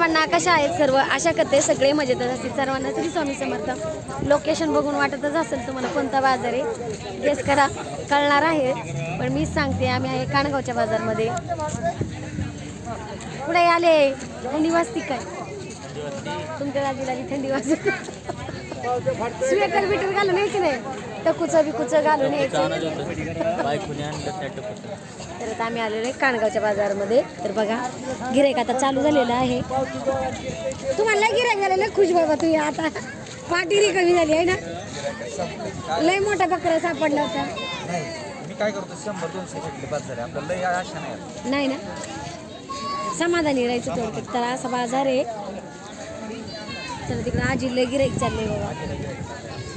सर्वांना कशा आहेत सर्व? आशा करते सगळे मजेतच असतील. सर्वांना श्री स्वामी समर्थ. लोकेशन बघून वाटतच असेल तुम्हाला कोणता बाजार आहे. गेस करा. कळणार आहे. पण मीच सांगते आम्ही आहे काणगावच्या बाजारमध्ये. पुढे आले? थंडी वाजती काय? तुमच्या दादीला थंडी वाजते. स्वेटर बिटर घालून यायची नाही. टकूचं बिकूचं घालून यायचं. तर आता आम्ही आलेलो आहे काणगावच्या बाजारामध्ये. तर बघा गिराईक आता चालू झालेलं आहे. तुम्हाला लय गिराईक झालं लय खुश बाबा तुम्ही आता. पाटी रिकामी झाली आहे ना. लय मोठा बकरा सापडला होता. नाही मी काय करतो शंभर दोनशे घेतले बाद झाले आपल्याला लय आशा नाही. नाही ना? समाधानी राहायचं थोडक्यात. तर असा बाजार आहे. तर तिकडे. आजी लय गिराईक चाललंय बाबा.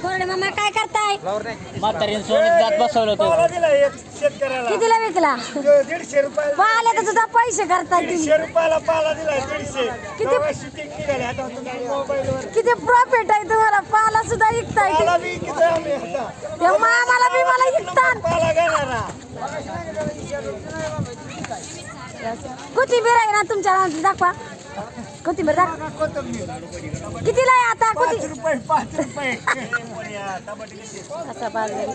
कोरडे मामा काय करताय? म्हातारीने जात बसवलं होतं दिला एक शेतकऱ्याला. कितीला विकला? तो दीडशे रुपयाला. पाहिले तर सुद्धा पैसे करताय तुम्ही. दीडशे रुपयाला पाला दिला दीडशे. किती- शूटिंग निघाले. आता तुम्ही मोबाईलवर. किती प्रॉफिट आहे तुम्हाला? पाला सुद्धा विकताय पाला बी किती आम्ही आता. ते मामाला बी मला विकतात पाला घेणारा? कोथिंबीर आहे ना तुमच्या रानातली दाखवा. कोथिंबीर दाखवा कोथंबीर कितीला आहे आता? पाच कोथिंबीर रुपये पाच रुपये. बढिया, टमाटे किती? असा बाजार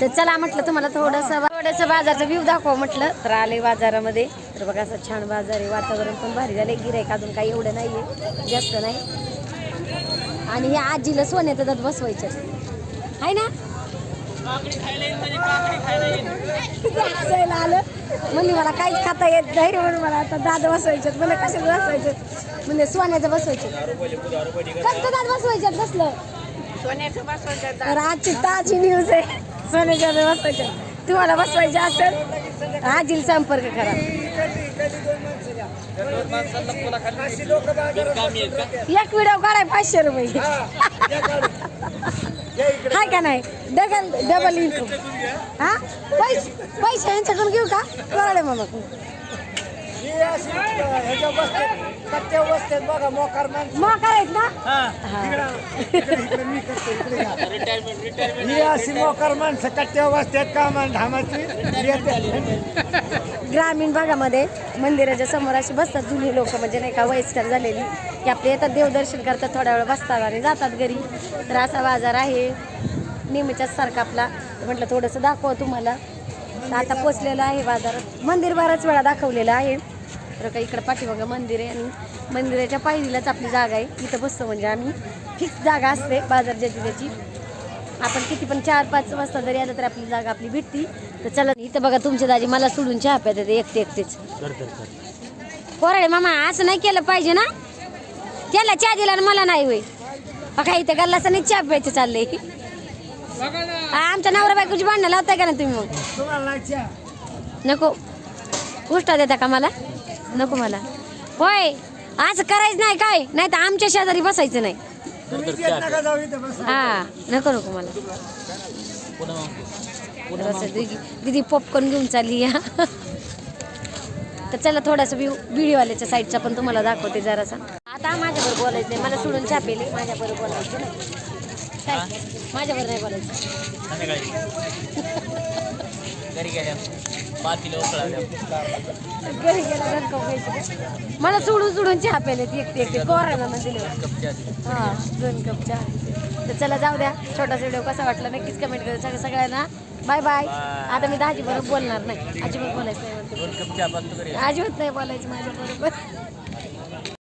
तर चला म्हटलं तुम्हाला थोडंसं थोडंसं बाजारचा व्ह्यू दाखवा म्हटलं. तर आले बाजारामध्ये. तर बघा असं छान बाजार आहे. वातावरण पण भारी झालं गिरायक अजून काही एवढं नाही आहे जास्त नाही. आणि हे आजीला सोन्याचं दात बसवायचं आहे. ना? हसायला आलं. म्हणली मला काहीच खाता येत नाही. म्हणून मला आता दात बसवायचे म्हणजे कशाला बसवायचे म्हणजे सोन्याचं बसवायचे कसं दात बसवायच्यात बसलं. तर आजची ताजी न्यूज आहे. सोन्याच्या बसवायच्या तुम्हाला बसवायचे असेल आजील संपर्क करा. एक व्हिडिओ काढाय पाचशे रुपये. हाय का नाही? डबल डबल इन्कम हा? पैसे पैसे यांच्याकडून घेऊ का? कळले मामा कट्ट्यावर बसतात बघा मोकार माणसं. मग करायच ना? इकडे इकडे मी करतो इकडे या. ही अशी मोकार माणसं कट्ट्यावर बसतात कामा धामाची. ग्रामीण भागामध्ये मंदिराच्या समोर अशी बसतात जुनी लोक म्हणजे नाही का वयस्कर झालेली. की आपले येतात देवदर्शन करतात थोड्या वेळ बसतात आणि जातात घरी. तर असा बाजार आहे. नेहमीच्याच सारखा आपला. तर म्हटलं थोडंसं दाखवा तुम्हाला. तर आता पोचलेलं आहे बाजारात मंदिर बऱ्याच वेळा दाखवलेलं आहे. तर का इकडं पाठीमागं मंदिर आहे आणि मंदिराच्या पायरीलाच आपली जागा आहे. इथं बसतो म्हणजे आम्ही. फिक्स जागा असते बाजार ज्याची त्याची आपण किती पण चार पाच वाजता जरी आलं तर आपली जागा आपली भेटती. तर चला इथं बघा तुमच्या दाजी मला सोडून चहा प्यात एकटे एकटेच. कर कर कर. पोराडे मामा असं नाही केलं पाहिजे ना. त्याला चहा दिला आणि मला नाही होय. बघा इथं गल्लाचं नाही चहा प्यायचं चाललंय. आमच्या नवरा बायकोची भांडणं लावताय का ना तुम्ही मग? नको. उष्टा देता का मला? नको मला. होय असं करायचं नाही काय? नाही तर आमच्या शेजारी बसायचं नाही. हा नको नको मला. असं दिदी दिदी पॉपकॉर्न घेऊन चालली या. तर चला थोडासा व्ह्यू व्हिडिओवाल्याच्या साईडचा पण तुम्हाला दाखवते जरासा. आता माझ्याबरोबर बोलायचं नाही. मला सोडून छापेले माझ्याबरोबर बोलायचं नाही. काय? माझ्याबरोबर नाही बोलायचं. संध्याकाळी. घरी गेल्या. पातीला घरी गेला मला सोडून सोडून चहा प्यायले ती एकटी एकटी. कोरायला ना दिले. हा दोन कप चहा तर चला जाऊ द्या. छोटासा व्हिडिओ कसा वाटला नक्कीच कमेंट करा सगळ्या सगळ्यांना. बाय बाय आता मी दहाजी बरोबर बोलणार नाही. अजिबात बोलायचं नाही अजिबात नाही बोलायचं माझ्या बरोबर